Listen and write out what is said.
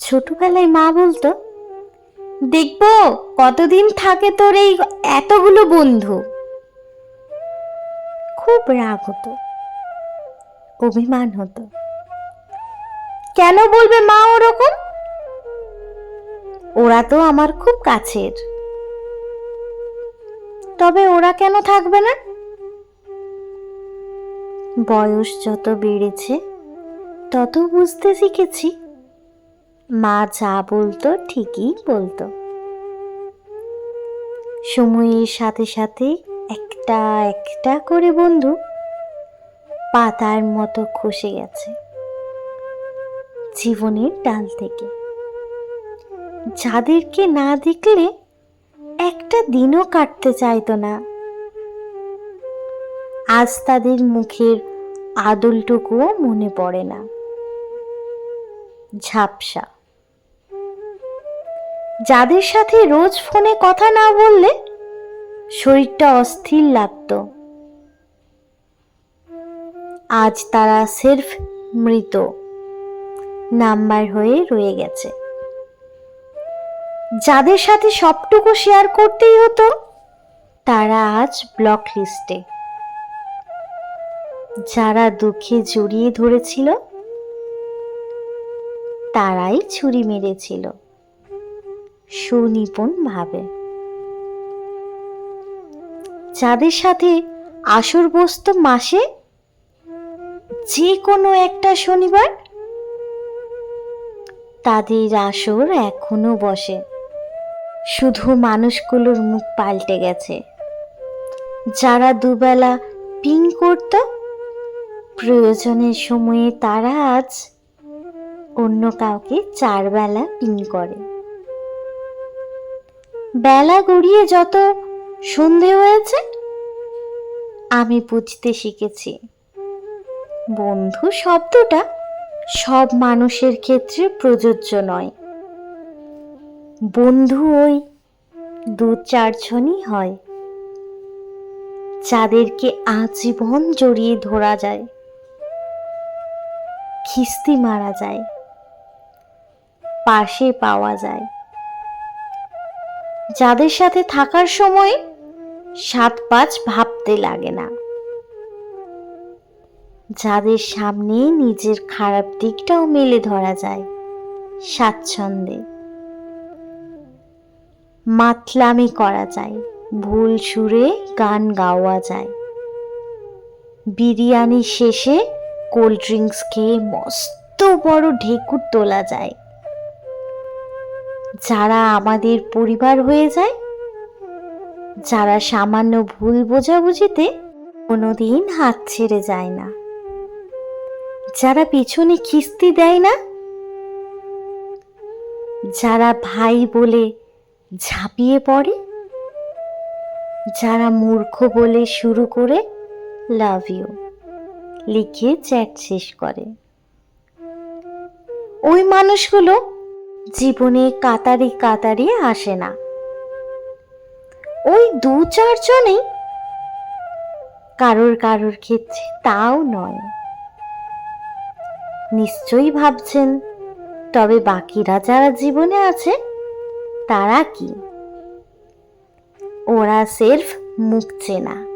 ছোটবেলায় মা বলতো, দেখব কতদিন থাকে তোর এই এতগুলো বন্ধু। খুব রাগ হতো, অভিমান হতো। কেন বলবে মা ওরকম? ওরা তো আমার খুব কাছের। তবে ওরা কেন থাকবে না? বয়স যত বেড়েছে, তত বুঝতে শিখেছি। মা যা বলতো ঠিকই বলতো। সময়ের সাথে সাথে একটা একটা করে বন্ধু পাতার মতো খসে গেছে জীবনের ডাল থেকে। যাদেরকে না দেখলে একটা দিনও কাটতে চাইতো না। আজ তাদের মুখের আদলটুকুও মনে পড়ে না। ঝাপসা। যাদের সাথে রোজ ফোনে কথা না বললে শরীরটা অস্থির লাগতো। আজ তারা সির্ফ মৃত। নাম্বার হয়ে রয়ে গেছে। যাদের সাথে সবটুকু শেয়ার করতেই হতো, তারা আজ ব্লক লিস্টে যারা দুঃখে জড়িয়ে ধরেছিল, তারাই ছুরি মেরেছিল। সুনিপুণ ভাবে। যাদের সাথে আসর বসত মাসে যে কোনো একটা শনিবার তাদের আসর এখনও বসে। শুধু মানুষগুলোর মুখ পাল্টে গেছে। যারা দুবেলা পিং করত, প্রয়োজনের সময়ে তারা আজ অন্য কাউকে চার বেলা পিং করে। বেলা গড়িয়ে যত সন্ধে হয়েছে, আমি বুঝতে শিখেছি। বন্ধু শব্দটা সব মানুষের ক্ষেত্রে প্রযোজ্য নয়। বন্ধু ওই দু চারজনই হয়, যাদেরকে আজীবন জড়িয়ে ধরা যায়, খিস্তি মারা যায়, পাশে পাওয়া যায়। যাদের সাথে থাকার সময় সাত পাঁচ ভাবতে লাগে না। যাদের সামনে নিজের খারাপ দিকটাও মেলে ধরা যায় স্বাচ্ছন্দ্যে। মাতলামি করা যায়, ভুল সুরে গান গাওয়া যায়। বিরিয়ানি শেষে কোল্ড ড্রিঙ্কস খেয়ে মস্ত বড় ঢেকুর তোলা যায়। যারা আমাদের পরিবার হয়ে যায়, যারা সামান্য ভুল বোঝাবুঝিতে কোনোদিন হাত ছেড়ে যায় না। যারা পিছনে খিস্তি দেয় না, যারা ভাই বলে ঝাঁপিয়ে পড়ে, যারা মূর্খ বলে শুরু করে লাভ ইউ, লিখে চ্যাট শেষ করে। ওই মানুষগুলো জীবনে কাতারি কাতারি আসে না। ওই দু চারজনেই কারোর কারোর ক্ষেত্রে তাও নয়। নিশ্চয়ই ভাবছেন, তবে বাকিরা যারা জীবনে আছে, তারা কি? ওরা সেরফ মুখ চেনা।